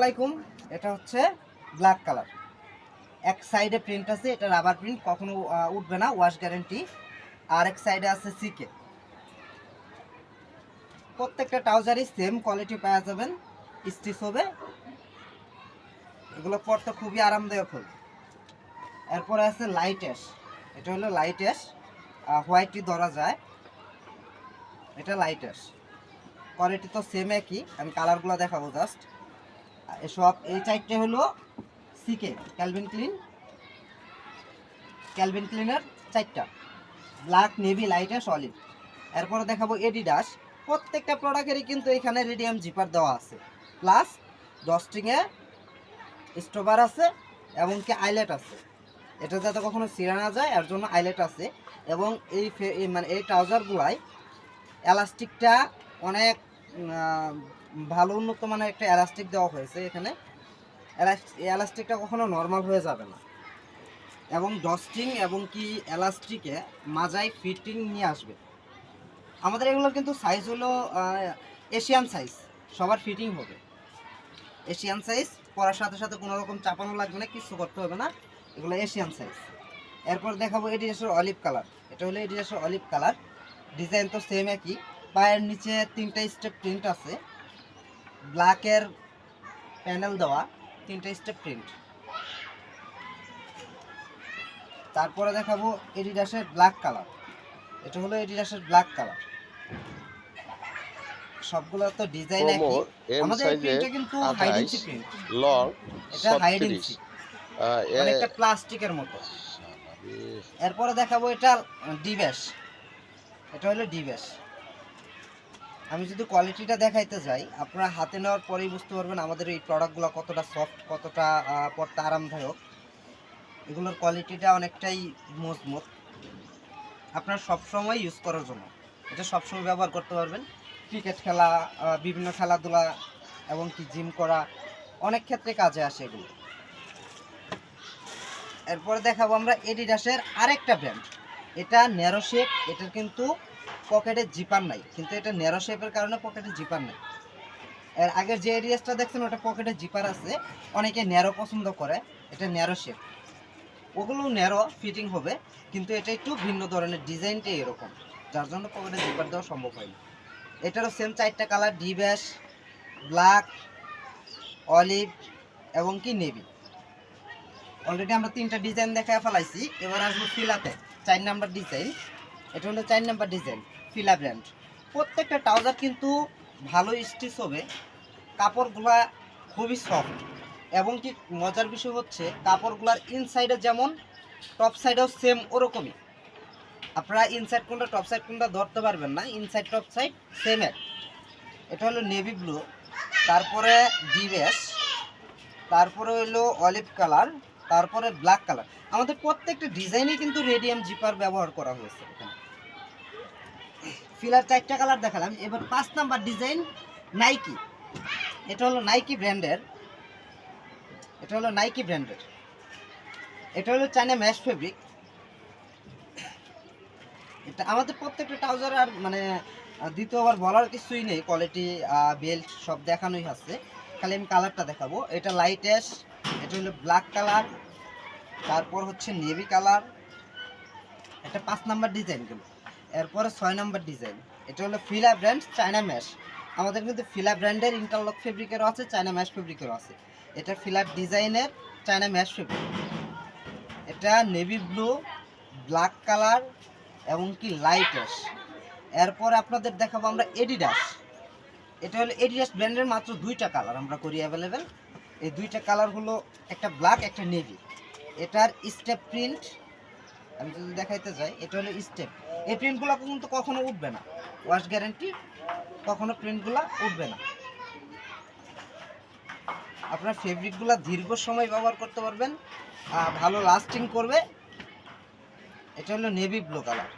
আলাইকুম। এটা হচ্ছে ব্ল্যাক কালার এক সাইডে প্রিন্ট আছে, এটা রাবার প্রিন্ট কখনো উঠবে না ওয়াশ গ্যারেন্টি আর এক সাইডে আছে সিকে প্রত্যেকটা ট্রাউজারই সেম কোয়ালিটি পাওয়া যাবেন স্টিচ হবে। এগুলো পরতে খুবই আরামদায়ক হবে। এরপরে আছে লাইট অ্যাশ এটা হলো লাইট অ্যাশ হোয়াইটই ধরা যায়। এটা লাইট অ্যাশ কোয়ালিটি তো সেম একই, আমি কালারগুলো দেখাবো জাস্ট এসব, এই চারটে হলো সিকে ক্যালভিন ক্লিন ক্যালভিন ক্লিনের চারটা। Black navy light ash olive এরপরে দেখাবো এডিডাস প্রত্যেকটা প্রোডাক্টেরই কিন্তু এখানে রেডিয়াম জিপার দেওয়া আছে। প্লাস ডস্টিংয়ে স্টোভার আছে এবং কি আইলেট আছে। এটা যাতে কখনো ছিঁড়ে না যায়, এর জন্য আইলেট আছে। এবং এই মানে এই ট্রাউজারগুলাই এলাস্টিকটা অনেক ভালো উন্নত মানের একটা এলাস্টিক দেওয়া হয়েছে এখানে। এলাস্টিকটা কখনো নর্মাল হয়ে যাবে না। এবং ডস্টিং এবং কি এলাস্টিকে মাজায় ফিটিং নিয়ে আসবে। আমাদের এগুলোর কিন্তু সাইজ হলো এশিয়ান সাইজ সবার ফিটিং হবে। এশিয়ান সাইজ পরার সাথে সাথে কোনো রকম চাপানো লাগবে না, কিছু করতে হবে না। এগুলো এশিয়ান সাইজ এরপর দেখাবো এডিডাসের অলিভ কালার এটা হলো এডিডাসের অলিভ কালার ডিজাইন তো সেম একই। পায়ের নিচে তিনটা স্টেপ প্রিন্ট আছে। ব্ল্যাকের প্যানেল দেওয়া তিনটা স্টেপ প্রিন্ট তারপরে দেখাবো এডিডাসের ব্ল্যাক কালার এটা হলো এডিডাসের ব্ল্যাক কালার সবগুলো তো ডিজাইন একই। আমাদের প্রিন্টটা কিন্তু হাইড আঠাইশ প্রিন্ট লং এটা হাইড ছত্রিশ। ইঞ্চি অনেকটা প্লাস্টিকের মতো। এরপরে দেখাবো এটা ডিব্যাশ এটা হলো ডিব্যাশ আমি যদি কোয়ালিটিটা দেখাইতে যাই, আপনারা হাতে নেওয়ার পরেই বুঝতে পারবেন আমাদের এই প্রোডাক্টগুলো কতটা সফট কতটা পড়তে আরামদায়ক। এগুলোর কোয়ালিটিটা অনেকটাই মজবুত। আপনার সবসময় ইউজ করার জন্য। এটা সবসময় ব্যবহার করতে পারবেন। ক্রিকেট খেলা বিভিন্ন খেলাধুলা এবং কি জিম করা, অনেক ক্ষেত্রে কাজে আসে এগুলো। এরপরে দেখাবো আমরা এডিডাসের আরেকটা ব্র্যান্ড এটা ন্যারো শেপ এটার কিন্তু পকেটে জিপার নাই, কিন্তু এটা ন্যারো শেপের কারণে পকেটে জিপার নাই। এর আগের যে এরিয়াসটা দেখছেন, ওটা পকেটে জিপার আছে। অনেকে ন্যারো পছন্দ করে, এটা ন্যারো শেপ ওগুলো ন্যারো ফিটিং হবে, কিন্তু এটা একটু ভিন্ন ধরনের, ডিজাইনটাই এরকম। যার জন্য পকেটে জিপার দেওয়া সম্ভব হয়নি এটারও সেম চারটা কালার ডি ব্ল্যাক অলিভ এবং কি নেভি অলরেডি আমরা তিনটা ডিজাইন দেখায় ফেলাইছি, এবার আসব ফিলাতে চার নাম্বার ডিজাইন এটা হলো চার নাম্বার ডিজাইন, ফিলা ব্র্যান্ড। প্রত্যেকটা ট্রাউজার কিন্তু ভালো স্টিচ হবে, কাপড়গুলা খুবই সফট। এবং কি মজার বিষয় হচ্ছে, কাপড়গুলার ইনসাইডে যেমন টপ সাইডেও সেম ওরকমই। আপনারা ইনসাইড কোনটা টপ সাইড কোনটা ধরতে পারবেন না ইনসাইড টপ সাইড সেম এক। এটা হলো নেভি ব্লু তারপরে ডিভেস তারপরে হলো অলিভ কালার তারপরে ব্ল্যাক কালার আমাদের প্রত্যেকটা ডিজাইনে কিন্তু রেডিয়াম জিপার ব্যবহার করা হয়েছে এখানে। ফিলার চারটা কালার দেখালাম। এবার পাঁচ নাম্বার ডিজাইন নাইকি। এটা হলো নাইকি ব্র্যান্ডের। এটা হলো নাইকি ব্র্যান্ডের। এটা হলো চাইনা ম্যাশ ফেব্রিক। এটা আমাদের প্রত্যেকটা ট্রাউজার আর মানে দ্বিতীয়বার বলার কিছুই নেই। কোয়ালিটি বেল্ট সব দেখানোই আছে। খালি আমি কালারটা দেখাবো। এটা লাইট অ্যাশ এটা হলো ব্ল্যাক কালার। তারপর হচ্ছে নেভি কালার। এটা পাঁচ নাম্বার ডিজাইনগুলো। এরপরে ছয় নম্বর ডিজাইন এটা হলো ফিলা ব্র্যান্ড চায়না ম্যাশ আমাদের কিন্তু ফিলা ব্র্যান্ডের ইন্টারলক ফেব্রিকেরও আছে চায়না ম্যাশ ফেব্রিকেরও আছে। এটা ফিলার ডিজাইনের চায়না ম্যাশ ফেব্রিক এটা নেভি ব্লু ব্ল্যাক কালার এবং কি লাইট অ্যাশ এরপর আপনাদের দেখাবো আমরা এডিডাস এটা হলো এডিডাস ব্র্যান্ডের মাত্র দুইটা কালার আমরা করি অ্যাভেলেবেল এই দুইটা কালার হলো একটা ব্ল্যাক একটা নেভি এটার স্টেপ প্রিন্ট আমি যদি দেখাইতে চাই এটা হলো স্টেপ এই প্রিন্টগুলো কিন্তু কখনো উঠবে না। ওয়াশ গ্যারেন্টি কখনো প্রিন্টগুলো উঠবে না। আপনার ফেব্রিকগুলো দীর্ঘ সময় ব্যবহার করতে পারবেন ভালো লাস্টিং করবে। এটা হলো নেভি ব্লু কালার